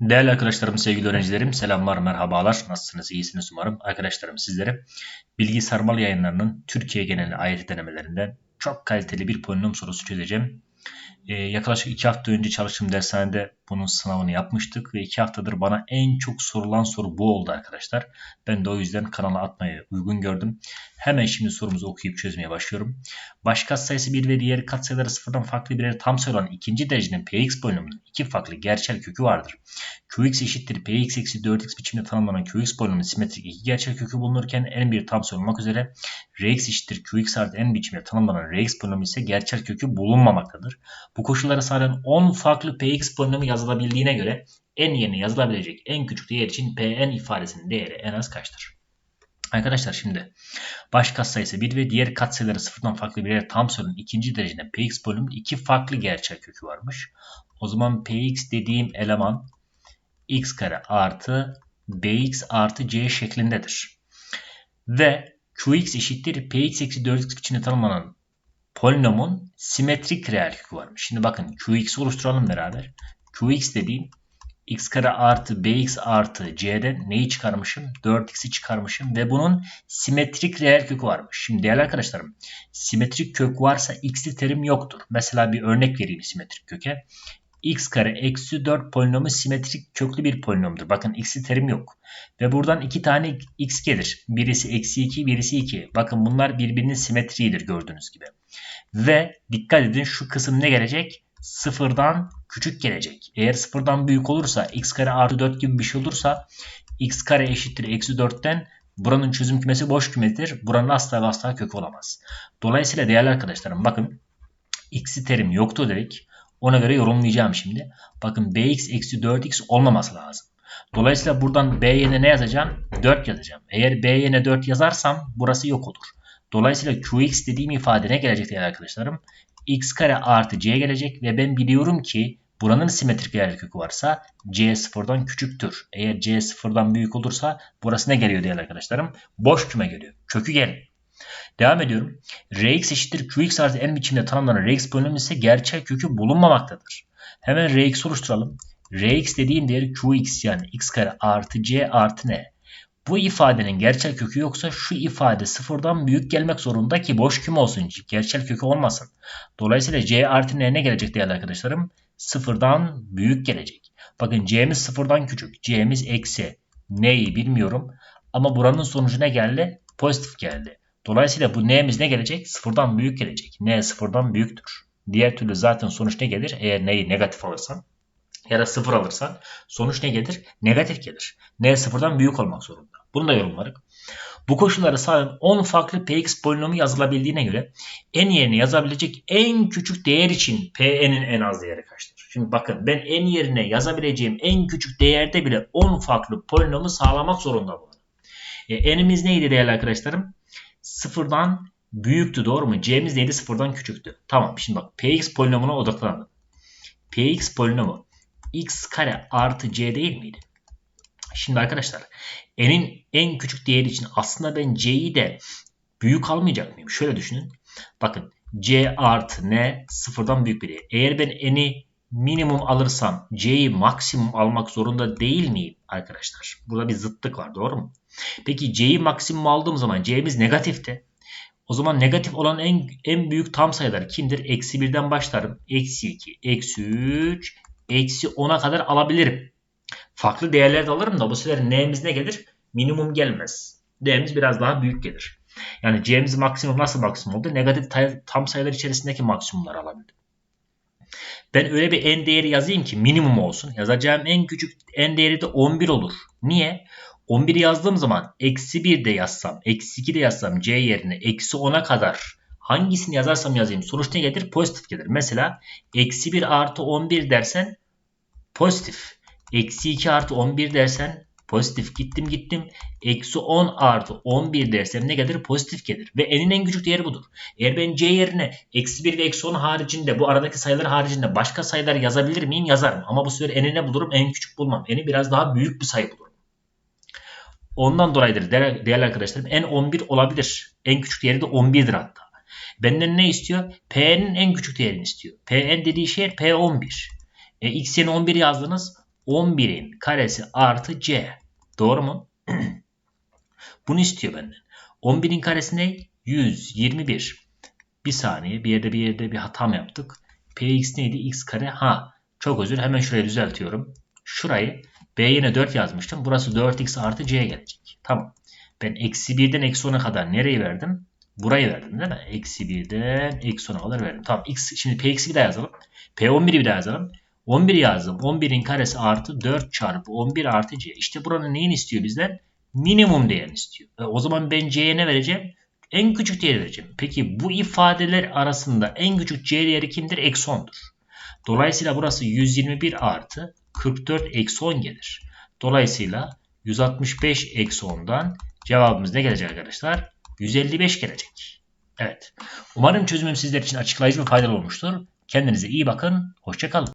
Değerli arkadaşlarım, sevgili öğrencilerim, selamlar, merhabalar. Nasılsınız, iyisiniz umarım. Arkadaşlarım sizlere Bilgi Sarmal yayınlarının Türkiye geneli AYT denemelerinden çok kaliteli bir polinom sorusu çözeceğim. Ee, yaklaşık iki hafta önce çalıştığım dershanede bunun sınavını yapmıştık ve iki haftadır bana en çok sorulan soru bu oldu arkadaşlar. Ben de o yüzden kanala atmayı uygun gördüm. Hemen şimdi sorumuzu okuyup çözmeye başlıyorum. Baş katsayısı 1 ve diğer katsayıları sıfırdan farklı birer tam sayı olan ikinci derecenin px polinomunun iki farklı gerçel kökü vardır. Qx eşittir px eksi 4x biçimde tanımlanan qx polinomunun simetrik iki gerçel kökü bulunurken en bir tam sayı olmak üzere rx eşittir qx artı n biçimde tanımlanan rx polinomu ise gerçel kökü bulunmamaktadır. Bu koşullara sağlayan 10 farklı px polinomu yazılabildiğine göre n yerine yazılabilecek en küçük değer için pn ifadesinin değeri en az kaçtır? Arkadaşlar şimdi baş katsayısı 1 ve diğer katsayıları sıfırdan farklı birer tam sayının ikinci derecede px bölümünün iki farklı gerçel kökü varmış. O zaman px dediğim eleman x kare artı bx artı c şeklindedir. Ve qx eşittir px eksi 4x içinde tanımlanan polinomun simetrik reel kökü varmış. Şimdi bakın qx oluşturalım beraber. qx dediğim x kare artı bx artı c'den neyi çıkarmışım? 4x'i çıkarmışım ve bunun simetrik reel kökü varmış. Şimdi değerli arkadaşlarım simetrik kök varsa x'li terim yoktur. Mesela bir örnek vereyim simetrik köke. X kare eksi 4 polinomu simetrik köklü bir polinomdur. Bakın x'li terim yok. Ve buradan iki tane x gelir. Birisi eksi 2 birisi 2. Bakın bunlar birbirinin simetriğidir gördüğünüz gibi. Ve dikkat edin şu kısım ne gelecek? sıfırdan küçük gelecek. Eğer sıfırdan büyük olursa x kare artı 4 gibi bir şey olursa x kare eşittir eksi 4'ten buranın çözüm kümesi boş kümedir. Buranın asla ve asla kökü olamaz. Dolayısıyla değerli arkadaşlarım bakın x'i terim yoktu dedik. Ona göre yorumlayacağım şimdi. Bakın bx eksi 4x olmaması lazım. Dolayısıyla buradan b yerine ne yazacağım? 4 yazacağım. Eğer b yerine 4 yazarsam burası yok olur. Dolayısıyla qx dediğim ifade ne gelecek değerli arkadaşlarım? x kare artı c gelecek ve ben biliyorum ki buranın simetrik kökü varsa c sıfırdan küçüktür. Eğer c sıfırdan büyük olursa burası ne geliyor değerli arkadaşlarım? Boş küme geliyor. Kökü gel. Devam ediyorum. Rx eşittir qx artı n biçimde tanımlanan Rx polinomu ise gerçek kökü bulunmamaktadır. Hemen Rx oluşturalım. Rx dediğim değer qx yani x kare artı c artı n. Bu ifadenin gerçel kökü yoksa şu ifade sıfırdan büyük gelmek zorunda ki boş küme olsun. Gerçel kökü olmasın. Dolayısıyla c artı n ne gelecek değerli arkadaşlarım? Sıfırdan büyük gelecek. Bakın c'miz sıfırdan küçük. c'miz eksi. N'yi bilmiyorum. Ama buranın sonucu ne geldi? Pozitif geldi. Dolayısıyla bu n'miz ne gelecek? Sıfırdan büyük gelecek. n sıfırdan büyüktür. Diğer türlü zaten sonuç ne gelir? Eğer n'yi negatif alırsan ya da sıfır alırsan sonuç ne gelir? Negatif gelir. N sıfırdan büyük olmak zorunda. Bunu da yorumladık. Bu koşulları sağlayan 10 farklı px polinomu yazılabildiğine göre n yerine yazabilecek en küçük değer için p'nin en az değeri kaçtır? Şimdi bakın ben n yerine yazabileceğim en küçük değerde bile 10 farklı polinomu sağlamak zorunda bu. E, n'imiz neydi değerli arkadaşlarım? Sıfırdan büyüktü doğru mu? c'miz neydi? Sıfırdan küçüktü. Tamam şimdi bak px polinomuna odaklanalım. px polinomu x kare artı c değil miydi? Şimdi arkadaşlar n'in en küçük değeri için aslında ben c'yi de büyük almayacak mıyım? Şöyle düşünün. Bakın c artı n sıfırdan büyük bir değer. Eğer ben n'i minimum alırsam c'yi maksimum almak zorunda değil miyim arkadaşlar? Burada bir zıtlık var doğru mu? Peki c'yi maksimum aldığım zaman c'miz negatifte. O zaman negatif olan en, en büyük tam sayılar kimdir? Eksi 1'den başlarım. Eksi 2, eksi 3, eksi 10'a kadar alabilirim. Farklı değerler de alırım da bu sefer n'miz ne gelir? Minimum gelmez. D'miz biraz daha büyük gelir. Yani c'miz maksimum nasıl maksimum oldu? Negatif tam sayılar içerisindeki maksimumlar alabildim. Ben öyle bir n değeri yazayım ki minimum olsun. Yazacağım en küçük n değeri de 11 olur. Niye? 11 yazdığım zaman eksi 1 de yazsam, eksi 2 de yazsam c yerine eksi 10'a kadar hangisini yazarsam yazayım sonuç ne gelir? Pozitif gelir. Mesela eksi 1 artı 11 dersen pozitif. Eksi 2 artı 11 dersen pozitif gittim gittim. Eksi 10 artı 11 dersem ne gelir? Pozitif gelir. Ve n'in en küçük değeri budur. Eğer ben c yerine eksi 1 ve eksi 10 haricinde bu aradaki sayılar haricinde başka sayılar yazabilir miyim? Yazarım. Ama bu sefer n'i ne bulurum? En küçük bulmam. n'i biraz daha büyük bir sayı bulurum. Ondan dolayıdır değerli arkadaşlarım n 11 olabilir. En küçük değeri de 11'dir hatta. Benden ne istiyor? P'nin en küçük değerini istiyor. Pn dediği şey P11. E, x yerine 11 yazdınız. 11'in karesi artı c. Doğru mu? Bunu istiyor benden. 11'in karesi ne? 121. Bir saniye bir yerde bir yerde bir hata mı yaptık? Px neydi? x kare. Ha çok özür. Hemen şurayı düzeltiyorum. Şurayı b yine 4 yazmıştım. Burası 4x artı c gelecek. Tamam. Ben eksi 1'den eksi 10'a kadar nereyi verdim? Burayı verdim değil mi? Eksi 1'den eksi 10'a kadar verdim. Tamam. X, şimdi px'i bir daha yazalım. p11'i bir daha yazalım. 11 yazdım. 11'in karesi artı 4 çarpı 11 artı c. İşte buranın neyini istiyor bizden? Minimum değerini istiyor. E, o zaman ben c'ye ne vereceğim? En küçük değeri vereceğim. Peki bu ifadeler arasında en küçük c değeri kimdir? Eksi 10'dur. Dolayısıyla burası 121 artı 44 eksi 10 gelir. Dolayısıyla 165 eksi 10'dan cevabımız ne gelecek arkadaşlar? 155 gelecek. Evet. Umarım çözümüm sizler için açıklayıcı ve faydalı olmuştur. Kendinize iyi bakın. Hoşçakalın.